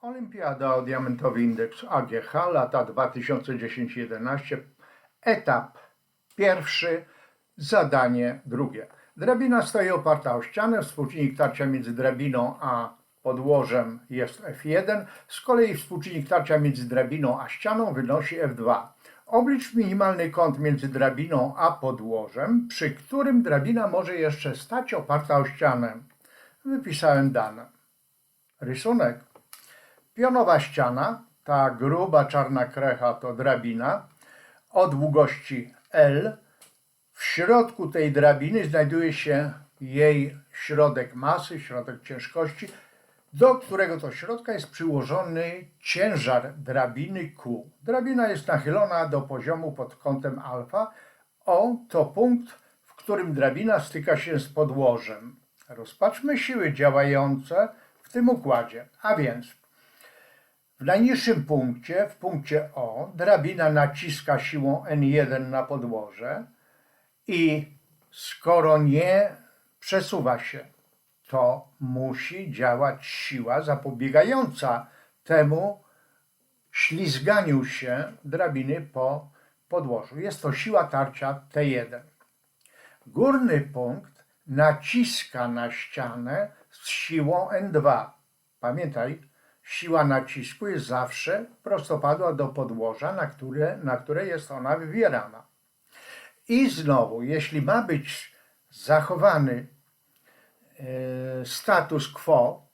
Olimpiada o diamentowy indeks AGH lata 2010-11 etap pierwszy zadanie drugie. Drabina stoi oparta o ścianę, współczynnik tarcia między drabiną a podłożem jest F1, z kolei współczynnik tarcia między drabiną a ścianą wynosi F2. Oblicz minimalny kąt między drabiną a podłożem, przy którym drabina może jeszcze stać oparta o ścianę. Wypisałem dane. Rysunek. Pionowa ściana, ta gruba czarna krecha to drabina o długości L. W środku tej drabiny znajduje się jej środek masy, środek ciężkości, do którego to środka jest przyłożony ciężar drabiny Q. Drabina jest nachylona do poziomu pod kątem alfa. O to punkt, w którym drabina styka się z podłożem. Rozpatrzmy siły działające w tym układzie. A więc w najniższym punkcie, w punkcie O, drabina naciska siłą N1 na podłoże i skoro nie przesuwa się, to musi działać siła zapobiegająca temu ślizganiu się drabiny po podłożu. Jest to siła tarcia T1. Górny punkt naciska na ścianę z siłą N2. Pamiętaj, siła nacisku jest zawsze prostopadła do podłoża, na które, na które jest ona wywierana. I znowu, jeśli ma być zachowany e, status quo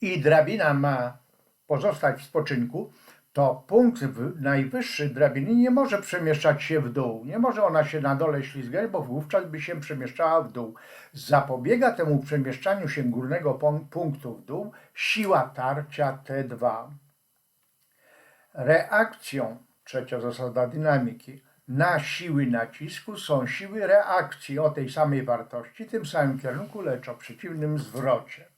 i drabina ma pozostać w spoczynku, to punkt najwyższy drabiny nie może przemieszczać się w dół. Nie może ona się na dole ślizgać, bo wówczas by się przemieszczała w dół. Zapobiega temu przemieszczaniu się górnego punktu w dół siła tarcia T2. Reakcją, trzecia zasada dynamiki, na siły nacisku są siły reakcji o tej samej wartości, tym samym kierunku, lecz o przeciwnym zwrocie.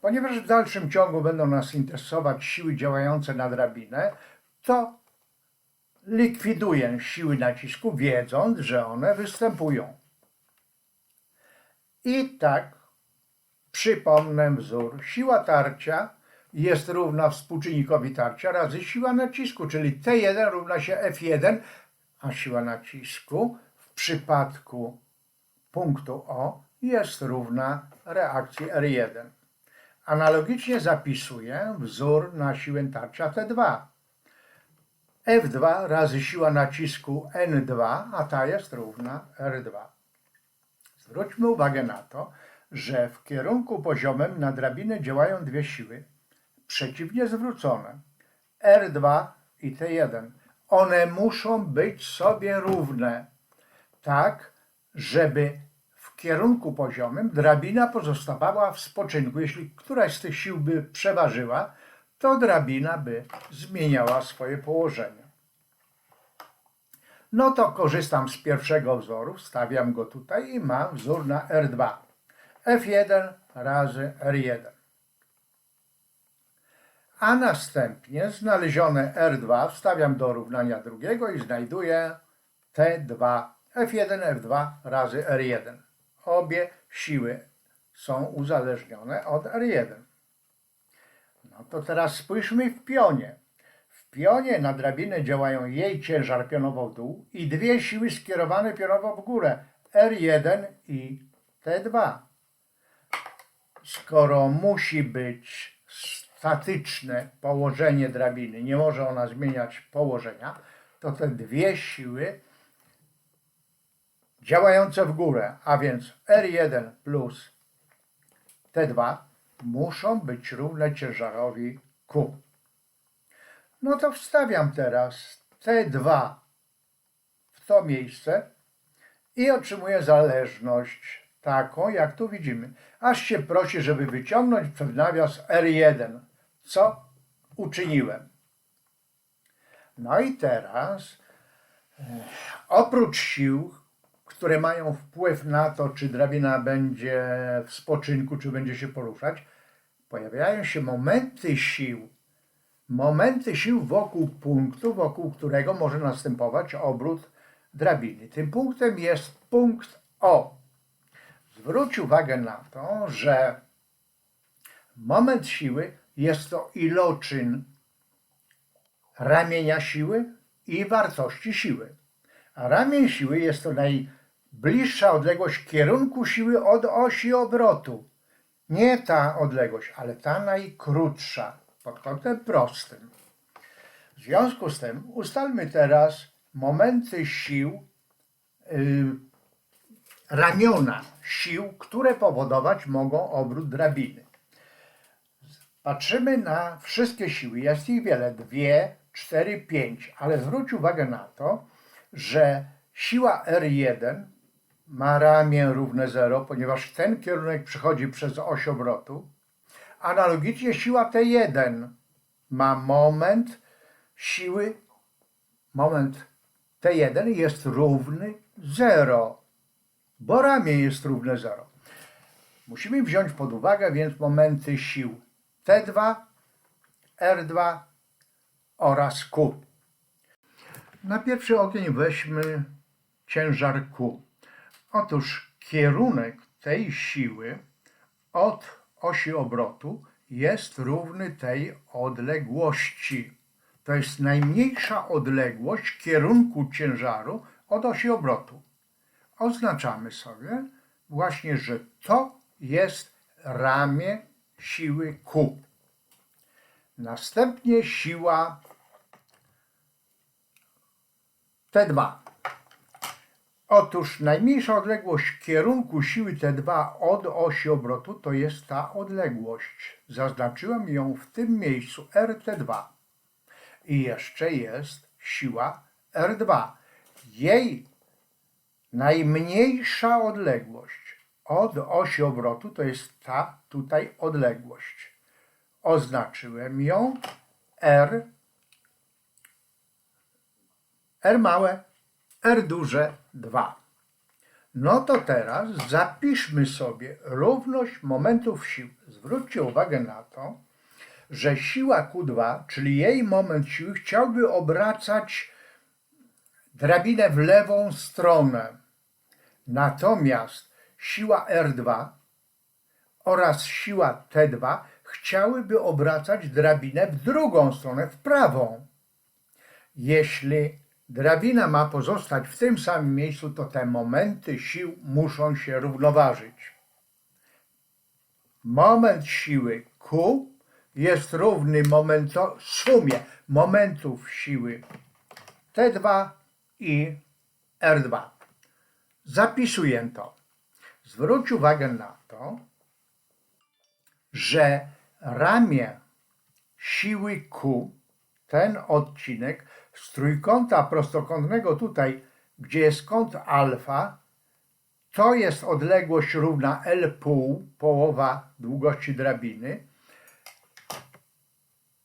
Ponieważ w dalszym ciągu będą nas interesować siły działające na drabinę, to likwiduję siły nacisku, wiedząc, że one występują. I tak przypomnę wzór. Siła tarcia jest równa współczynnikowi tarcia razy siła nacisku, czyli T1 równa się F1, a siła nacisku w przypadku punktu O jest równa reakcji R1. Analogicznie zapisuję wzór na siłę tarcia T2. F2 razy siła nacisku N2, a ta jest równa R2. Zwróćmy uwagę na to, że w kierunku poziomym na drabinę działają dwie siły przeciwnie zwrócone. R2 i T1. One muszą być sobie równe, tak, żeby w kierunku poziomym drabina pozostawała w spoczynku. Jeśli któraś z tych sił by przeważyła, to drabina by zmieniała swoje położenie. No to korzystam z pierwszego wzoru, wstawiam go tutaj i mam wzór na R2. F1 razy R1. A następnie znalezione R2 wstawiam do równania drugiego i znajduję T2. F1, F2 razy R1. Obie siły są uzależnione od R1. No to teraz spójrzmy w pionie. W pionie na drabinę działają jej ciężar pionowo w dół i dwie siły skierowane pionowo w górę R1 i T2. Skoro musi być statyczne położenie drabiny, nie może ona zmieniać położenia, to te dwie siły działające w górę, a więc R1 plus T2 muszą być równe ciężarowi Q. No to wstawiam teraz T2 w to miejsce i otrzymuję zależność taką, jak tu widzimy. Aż się prosi, żeby wyciągnąć przed nawias R1, co uczyniłem. No i teraz e, oprócz sił, które mają wpływ na to, czy drabina będzie w spoczynku, czy będzie się poruszać, pojawiają się momenty sił. Momenty sił wokół punktu, wokół którego może następować obrót drabiny. Tym punktem jest punkt O. Zwróć uwagę na to, że moment siły jest to iloczyn ramienia siły i wartości siły. A ramień siły jest to najbliższa odległość kierunku siły od osi obrotu. Nie ta odległość, ale ta najkrótsza pod kątem prostym. W związku z tym ustalmy teraz momenty sił y, ramiona sił, które powodować mogą obrót drabiny. Patrzymy na wszystkie siły. Jest ich wiele. Dwie, cztery, pięć. Ale zwróć uwagę na to, że siła R1 ma ramię równe 0, ponieważ ten kierunek przechodzi przez oś obrotu. Analogicznie siła T1 ma moment siły, moment T1 jest równy 0, bo ramię jest równe 0. Musimy wziąć pod uwagę więc momenty sił T2, R2 oraz Q. Na pierwszy ogień weźmy ciężar Q. Otóż kierunek tej siły od osi obrotu jest równy tej odległości. To jest najmniejsza odległość kierunku ciężaru od osi obrotu. Oznaczamy sobie właśnie, że to jest ramię siły Q. Następnie siła T2. Otóż najmniejsza odległość kierunku siły T2 od osi obrotu to jest ta odległość. Zaznaczyłem ją w tym miejscu RT2. I jeszcze jest siła R2. Jej najmniejsza odległość od osi obrotu to jest ta tutaj odległość. Oznaczyłem ją R, R małe, R duże 2. No to teraz zapiszmy sobie równość momentów sił. Zwróćcie uwagę na to, że siła Q2, czyli jej moment siły, chciałby obracać drabinę w lewą stronę. Natomiast siła R2 oraz siła T2 chciałyby obracać drabinę w drugą stronę, w prawą. Jeśli drabina ma pozostać w tym samym miejscu, to te momenty sił muszą się równoważyć. Moment siły Q jest równy momento, sumie momentów siły T2 i R2. Zapisuję to. Zwróć uwagę na to, że ramię siły Q, ten odcinek z trójkąta prostokątnego tutaj, gdzie jest kąt alfa, to jest odległość równa L pół, połowa długości drabiny.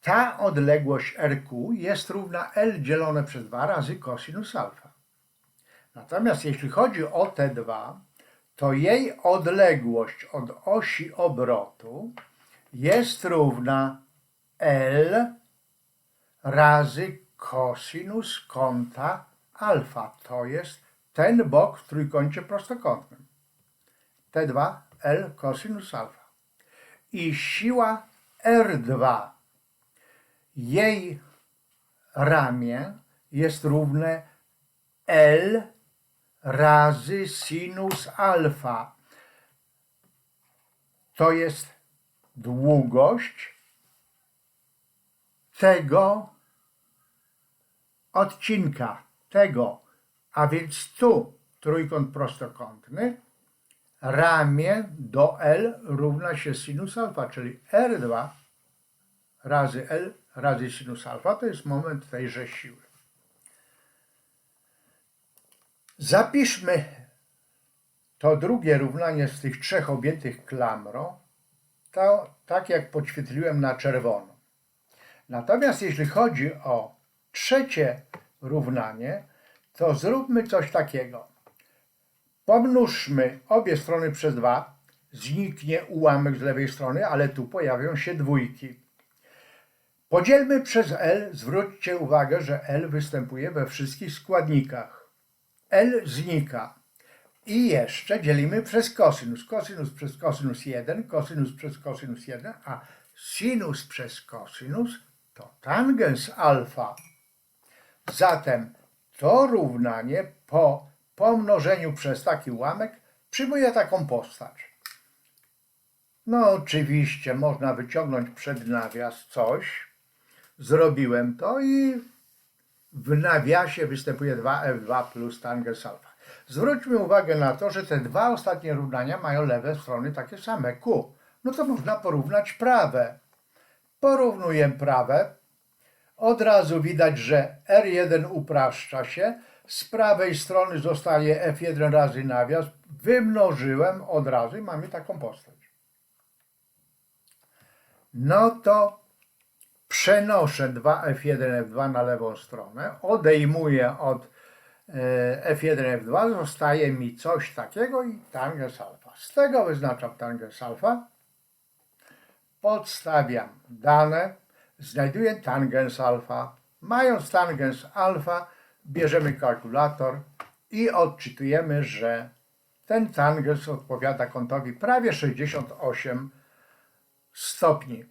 Ta odległość RQ jest równa L dzielone przez 2 razy cosinus alfa. Natomiast jeśli chodzi o T2, to jej odległość od osi obrotu jest równa L razy cosinus kąta alfa. To jest ten bok w trójkącie prostokątnym. T2 L cosinus alfa. I siła R2, jej ramię jest równe L razy sinus alfa. To jest długość tego odcinka, tego, a więc tu trójkąt prostokątny, ramię do L równa się sinus alfa, czyli R2 razy L razy sinus alfa to jest moment tejże siły. Zapiszmy to drugie równanie z tych trzech objętych klamrą, to tak jak podświetliłem na czerwono. Natomiast jeśli chodzi o trzecie równanie, to zróbmy coś takiego. Pomnóżmy obie strony przez 2, zniknie ułamek z lewej strony, ale tu pojawią się dwójki. Podzielmy przez L, zwróćcie uwagę, że L występuje we wszystkich składnikach. L znika. I jeszcze dzielimy przez kosinus. Kosinus przez kosinus 1, kosinus przez kosinus 1, a sinus przez kosinus to tangens alfa. Zatem to równanie po pomnożeniu przez taki ułamek przyjmuje taką postać. No oczywiście można wyciągnąć przed nawias coś. Zrobiłem to i w nawiasie występuje 2f2 plus tangens alfa. Zwróćmy uwagę na to, że te dwa ostatnie równania mają lewe strony takie same, q. No to można porównać prawe. Porównuję prawe. Od razu widać, że R1 upraszcza się. Z prawej strony zostaje F1 razy nawias. Wymnożyłem od razu i mamy taką postać. No to przenoszę 2F1, F2 na lewą stronę, odejmuję od e, F1, F2, zostaje mi coś takiego i tangens alfa. Z tego wyznaczam tangens alfa, podstawiam dane, znajduję tangens alfa. Mając tangens alfa, bierzemy kalkulator i odczytujemy, że ten tangens odpowiada kątowi prawie 68 stopni.